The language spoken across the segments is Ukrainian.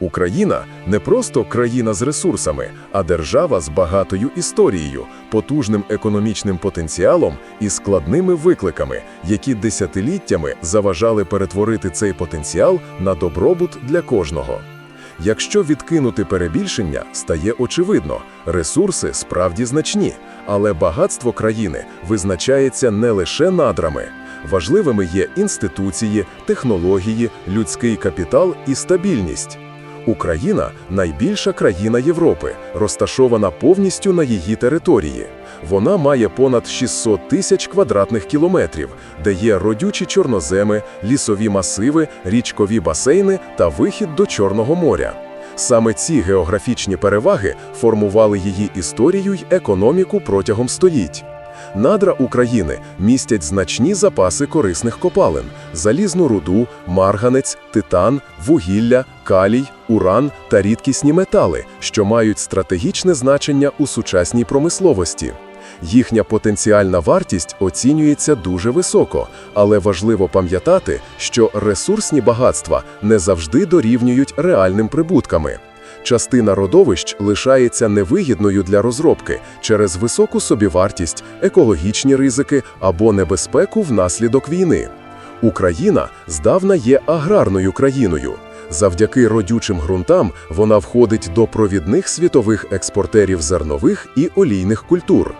Україна не просто країна з ресурсами, а держава з багатою історією, потужним економічним потенціалом і складними викликами, які десятиліттями заважали перетворити цей потенціал на добробут для кожного. Якщо відкинути перебільшення, стає очевидно, ресурси справді значні, але багатство країни визначається не лише надрами. Важливими є інституції, технології, людський капітал і стабільність. Україна найбільша країна Європи, розташована повністю на її території. Вона має понад 600 тисяч квадратних кілометрів, де є родючі чорноземи, лісові масиви, річкові басейни та вихід до Чорного моря. Саме ці географічні переваги формували її історію й економіку протягом століть. Надра України містять значні запаси корисних копалин: залізну руду, марганець, титан, вугілля, калій, уран та рідкісні метали, що мають стратегічне значення у сучасній промисловості. Їхня потенціальна вартість оцінюється дуже високо, але важливо пам'ятати, що ресурсні багатства не завжди дорівнюють реальним прибутками. Частина родовищ лишається невигідною для розробки через високу собівартість, екологічні ризики або небезпеку внаслідок війни. Україна здавна є аграрною країною. Завдяки родючим ґрунтам вона входить до провідних світових експортерів зернових і олійних культур.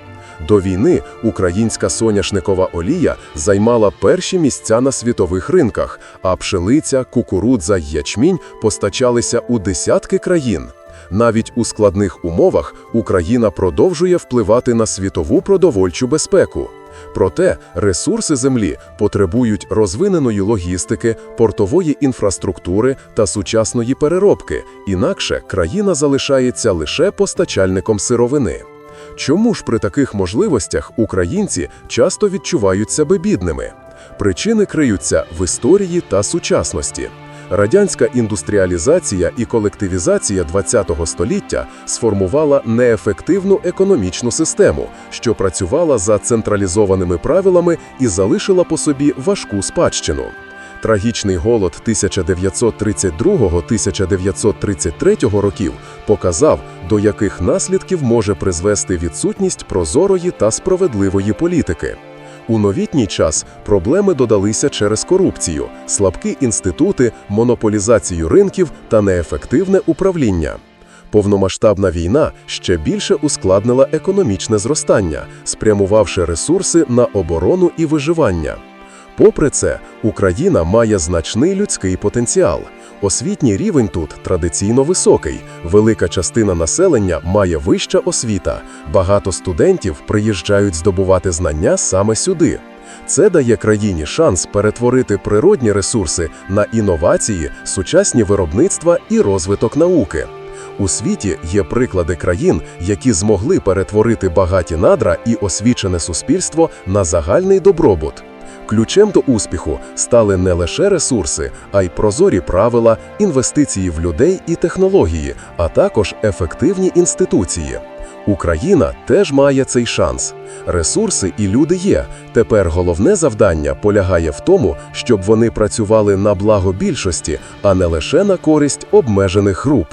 До війни українська соняшникова олія займала перші місця на світових ринках, а пшениця, кукурудза й ячмінь постачалися у десятки країн. Навіть у складних умовах Україна продовжує впливати на світову продовольчу безпеку. Проте ресурси землі потребують розвиненої логістики, портової інфраструктури та сучасної переробки, інакше країна залишається лише постачальником сировини. Чому ж при таких можливостях українці часто відчувають себе бідними? Причини криються в історії та сучасності. Радянська індустріалізація і колективізація ХХ століття сформувала неефективну економічну систему, що працювала за централізованими правилами і залишила по собі важку спадщину. Трагічний голод 1932-1933 років показав, до яких наслідків може призвести відсутність прозорої та справедливої політики. У новітній час проблеми додалися через корупцію, слабкі інститути, монополізацію ринків та неефективне управління. Повномасштабна війна ще більше ускладнила економічне зростання, спрямувавши ресурси на оборону і виживання. Попри це, Україна має значний людський потенціал. Освітній рівень тут традиційно високий, велика частина населення має вища освіта, багато студентів приїжджають здобувати знання саме сюди. Це дає країні шанс перетворити природні ресурси на інновації, сучасні виробництва і розвиток науки. У світі є приклади країн, які змогли перетворити багаті надра і освічене суспільство на загальний добробут. Ключем до успіху стали не лише ресурси, а й прозорі правила, інвестиції в людей і технології, а також ефективні інституції. Україна теж має цей шанс. Ресурси і люди є. Тепер головне завдання полягає в тому, щоб вони працювали на благо більшості, а не лише на користь обмежених груп.